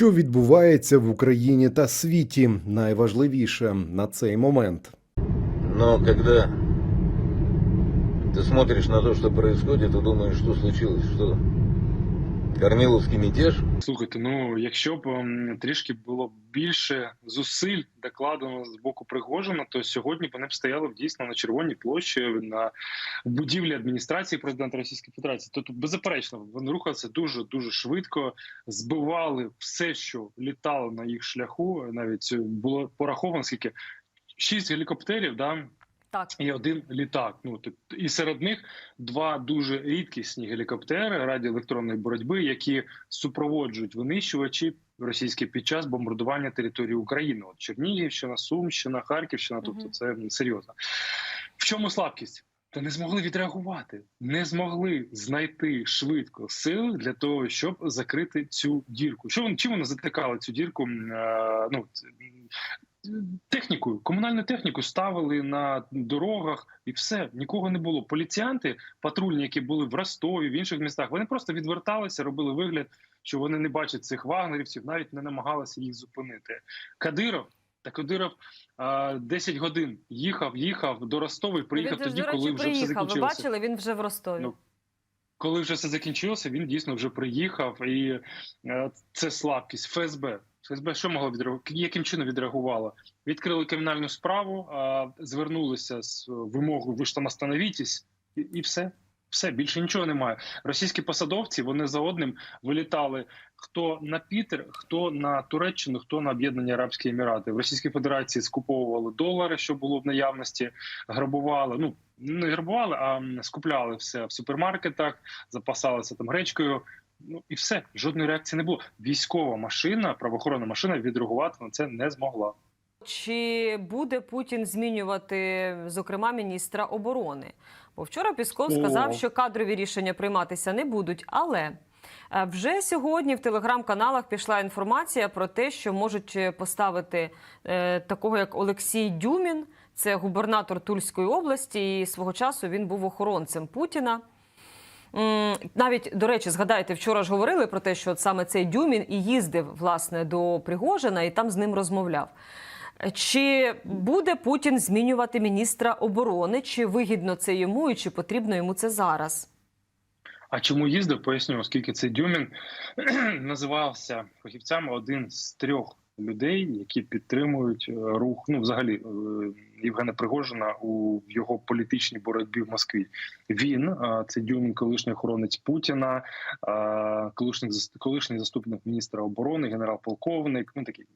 Що відбувається в Україні та світі, найважливіше на цей момент. Но когда ты смотришь на то, что происходит, и думаешь, что случилось, что Корниловский мятеж, Слухайте, ну якщо б ем, трішки було більше зусиль докладено з боку Пригожина, то сьогодні вони б стояли дійсно на червоній площі на будівлі адміністрації президента Російської Федерації. Тобто, беззаперечно, вони рухалися дуже дуже швидко, збивали все, що літало на їх шляху. Навіть було пораховано скільки шість гелікоптерів, да Так. і один літак. Ну тип- і серед них два дуже рідкісні гелікоптери радіоелектронної боротьби, які супроводжують винищувачі російські під час бомбардування території України. От Чернігівщина, Сумщина, Харківщина. Тобто, це серйозно. В чому слабкість? Та не змогли відреагувати, не змогли знайти швидко сили для того, щоб закрити цю дірку. Що вони чим вони затикали цю дірку? Е, Ну технікою, комунальну техніку ставили на дорогах, і все нікого не було. Поліціянти патрульні, які були в Ростові, в інших містах, вони просто відверталися, робили вигляд, що вони не бачать цих вагнерівців, навіть не намагалися їх зупинити. Кадиров. Та Кадиров а, 10 годин їхав, їхав до Ростова і приїхав він, тоді, коли вже все приїхав. Ви бачили, він вже в Ростові. Ну, Коли вже все закінчилося, він дійсно вже приїхав, і е, це слабкість. ФСБ. ФСБ що могло відреагувати? Яким чином відреагувало? Відкрили кримінальну справу, звернулися з вимогою ви ж там остановітесь, і, і все. Все більше нічого немає. Російські посадовці вони за одним вилітали хто на Пітер, хто на Туреччину, хто на Об'єднані Арабські Емірати. В Російській Федерації скуповували долари, що було в наявності, грабували. Ну не грабували, а скупляли все в супермаркетах, запасалися там гречкою. Ну і все, жодної реакції не було. Військова машина, правоохоронна машина відреагувати на це не змогла. Чи буде Путін змінювати, зокрема, міністра оборони? Бо вчора Пісков сказав, О. що кадрові рішення прийматися не будуть, але. е, Вже сьогодні в телеграм-каналах пішла інформація про те, що можуть поставити е, такого як Олексій Дюмін, це губернатор Тульської області, і свого часу він був охоронцем Путіна. Навіть до речі, згадайте, вчора ж говорили про те, що от саме цей Дюмін і їздив власне до Пригожина і там з ним розмовляв. Чи буде Путін змінювати міністра оборони? Чи вигідно це йому, і чи потрібно йому це зараз? А чому їздив? Поясню, оскільки цей Дюмін називався фахівцями один з трьох людей, які підтримують е, рух. Ну, взагалі, е, Євгена Пригожина у його політичній боротьбі в Москві. Він е, це Дюмін, колишній охоронець Путіна, колишній колишній заступник міністра оборони, генерал-полковник. Ну такий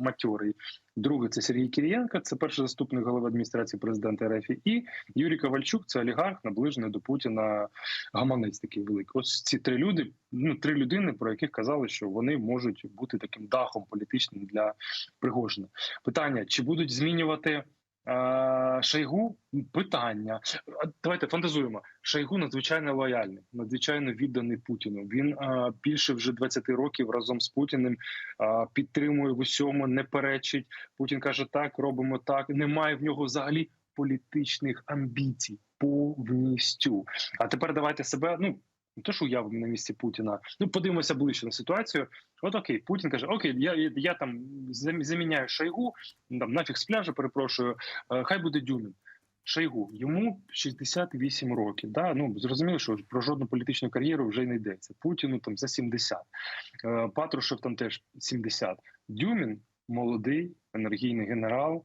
матьорий. Другий це Сергій Кір'єнко, це перший заступник голови адміністрації президента РФ. І Юрій Ковальчук, це олігарх, наближений до Путіна гаманець такий великий. Ось ці три люди, ну три людини, про яких казали, що вони можуть бути таким дахом політичним для Пригожина. Питання: чи будуть змінювати е, Шойгу? Питання. Давайте фантазуємо. Шойгу надзвичайно лояльний, надзвичайно відданий Путіну. Він е, більше вже 20 років разом з Путіним е, підтримує в усьому, не перечить. Путін каже: так, робимо так. Немає в нього взагалі політичних амбіцій повністю. А тепер давайте себе. Ну не то, що уявимо на місці Путіна. Ну подивимося ближче на ситуацію. От окей, Путін каже: Окей, я, я, там зам- заміняю Шойгу, там нафіг з пляжа, перепрошую. е, Хай буде Дюмін. Шойгу, йому 68 років. Да? Ну зрозуміло, що про жодну політичну кар'єру вже не йдеться. Путіну там за 70. Е, Патрушев там теж 70. Дюмін молодий енергійний генерал,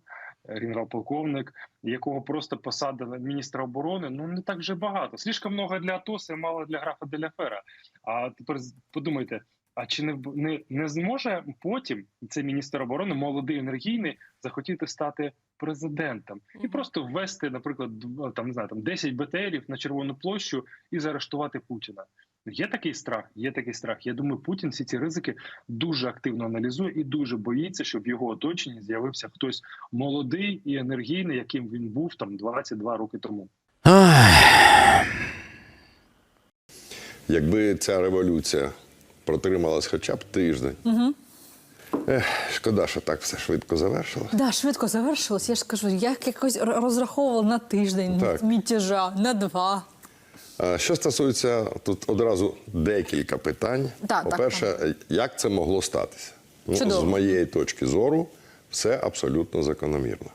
генерал-полковник, якого просто посадили міністра оборони. Ну не так вже багато. Слишком много для Атоса, і мало для графа Деляфера. А тепер подумайте. А чи не, не, не зможе потім цей міністр оборони, молодий енергійний, захотіти стати президентом і просто ввести, наприклад, там не знаю, там 10 БТРів на Червону площу і заарештувати Путіна? Є такий страх, є такий страх. Я думаю, Путін всі ці ризики дуже активно аналізує і дуже боїться, щоб в його оточенні з'явився хтось молодий і енергійний, яким він був там 22 роки тому. Якби ця революція протрималась хоча б тиждень. Угу. Ех, шкода, що так все швидко завершилось. Да, швидко завершилось. Я ж кажу, я якось розраховувала на тиждень Так. мітежа, на два. Е, Що стосується тут одразу декілька питань. Так, так, По-перше, як це могло статися? Ну, Чудово. з моєї точки зору, все абсолютно закономірно.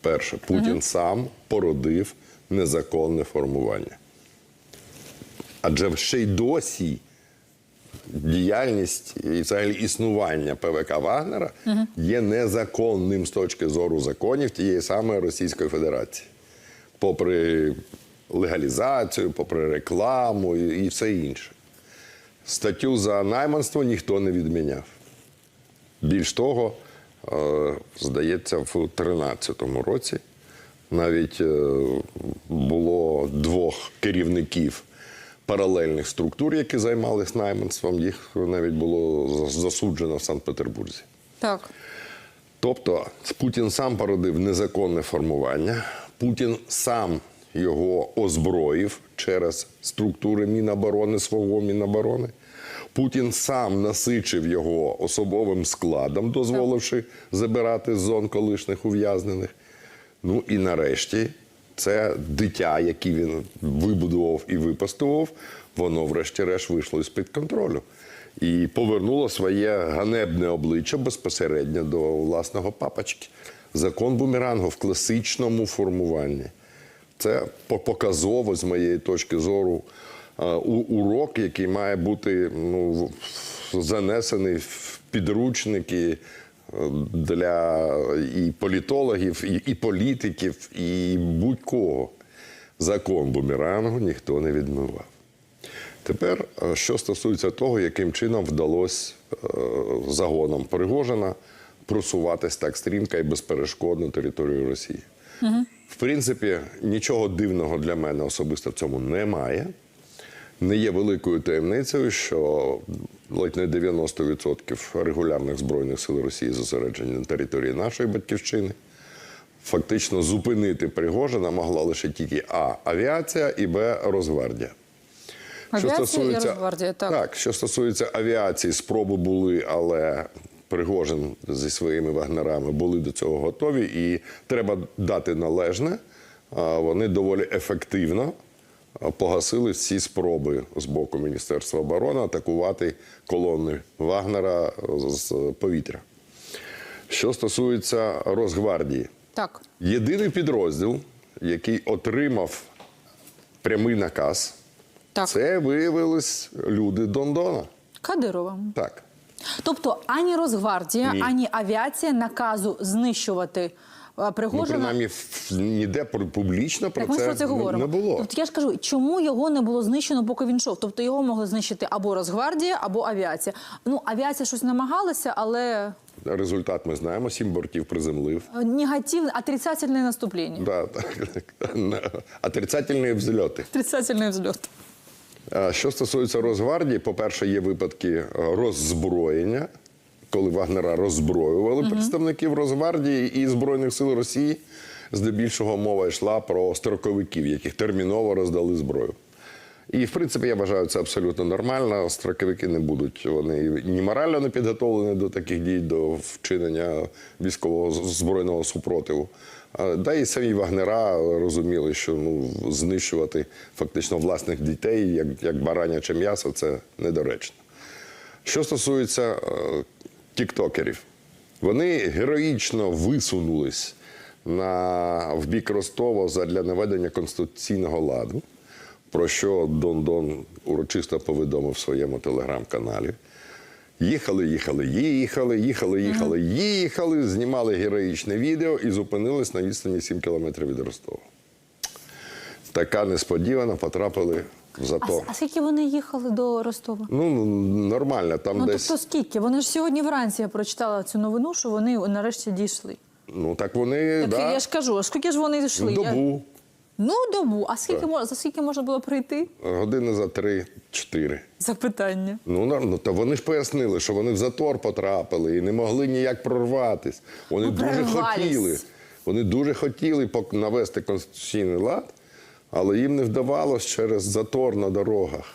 Перше, Путін сам породив незаконне формування. Адже ще й досі діяльність і взагалі існування ПВК Вагнера є незаконним з точки зору законів тієї самої Російської Федерації. Попри легалізацію, попри рекламу і, і все інше. Статтю за найманство ніхто не відміняв. Більш того, е, здається, в 2013 році навіть е, було двох керівників паралельних структур, які займалися найманством. Їх навіть було засуджено в Санкт-Петербурзі. Так. Тобто Путін сам породив незаконне формування, Путін сам його озброїв через структури Міноборони, свого Міноборони. Путін сам насичив його особовим складом, дозволивши забирати з зон колишніх ув'язнених. Ну і нарешті це дитя, яке він вибудував і випастував, воно врешті-решт вийшло з-під контролю і повернуло своє ганебне обличчя безпосередньо до власного папочки. Закон бумерангу в класичному формуванні. Це показово, з моєї точки зору, е, урок, який має бути ну, занесений в підручники е, для і політологів, і, і політиків, і будь-кого. Закон бумерангу ніхто не відмивав. Тепер, е, що стосується того, яким чином вдалося загоном Пригожина просуватись так стрімко і безперешкодно територію Росії. В принципі, нічого дивного для мене особисто в цьому немає. Не є великою таємницею, що ледь не 90% регулярних збройних сил Росії зосереджені на території нашої батьківщини. Фактично зупинити Пригожина могла лише тільки А. Авіація і Б. Росгвардія. Авіація і Росгвардія, так. так, що стосується авіації, спроби були, але Пригожин зі своїми вагнерами були до цього готові, і треба дати належне. Вони доволі ефективно погасили всі спроби з боку Міністерства оборони атакувати колони Вагнера з повітря. Що стосується Росгвардії, Так. єдиний підрозділ, який отримав прямий наказ, Так. це виявились люди Дондона. Кадирова. Так. Тобто ані Росгвардія, Ні. ані авіація наказу знищувати е, Ну, Пригожина. принаймні, ніде публічно про Так ми про це говоримо. не було. Тобто я ж кажу, чому його не було знищено, поки він йшов? Тобто його могли знищити або Росгвардія, або авіація. Ну, авіація щось намагалася, але Результат ми знаємо: сім бортів приземлив. е, негативне, отрицательне наступлення. Да, так, так. Отрицательні взльоти. Отрицательний взльот. А Що стосується Росгвардії, по-перше, є випадки е, роззброєння, коли Вагнера роззброювали представників Росгвардії і Збройних сил Росії. Здебільшого мова йшла про строковиків, яких терміново роздали зброю. І, в принципі, я вважаю, це абсолютно нормально. Строковики не будуть. Вони ні морально не підготовлені до таких дій, до вчинення військового збройного супротиву. Да і самі Вагнера розуміли, що ну, знищувати фактично власних дітей, як, як бараняче м'ясо, це недоречно. Що стосується е, тіктокерів, вони героїчно висунулись на, в бік Ростова задля наведення конституційного ладу, про що Дон Дон урочисто повідомив в своєму телеграм-каналі. Їхали, їхали, їхали, їхали, їхали, їхали, знімали героїчне відео і зупинились на відстані 7 кілометрів від Ростова. Така несподівана потрапили в А, затор. а скільки вони їхали до Ростова? Ну, нормально, там Ну десь. тобто скільки? Вони ж сьогодні вранці я прочитала цю новину, що вони нарешті дійшли. Ну так вони Так да, я ж кажу, а скільки ж вони йшли? Я- добу, Ну, добу. А скільки мож... за скільки можна було прийти? години за три-чотири. Запитання. Ну, нар- ну та вони ж пояснили, що вони в затор потрапили і не могли ніяк прорватися. Вони Ну, дуже прорвались. хотіли. Вони дуже хотіли пок- навести конституційний лад, але їм не вдавалось через затор на дорогах.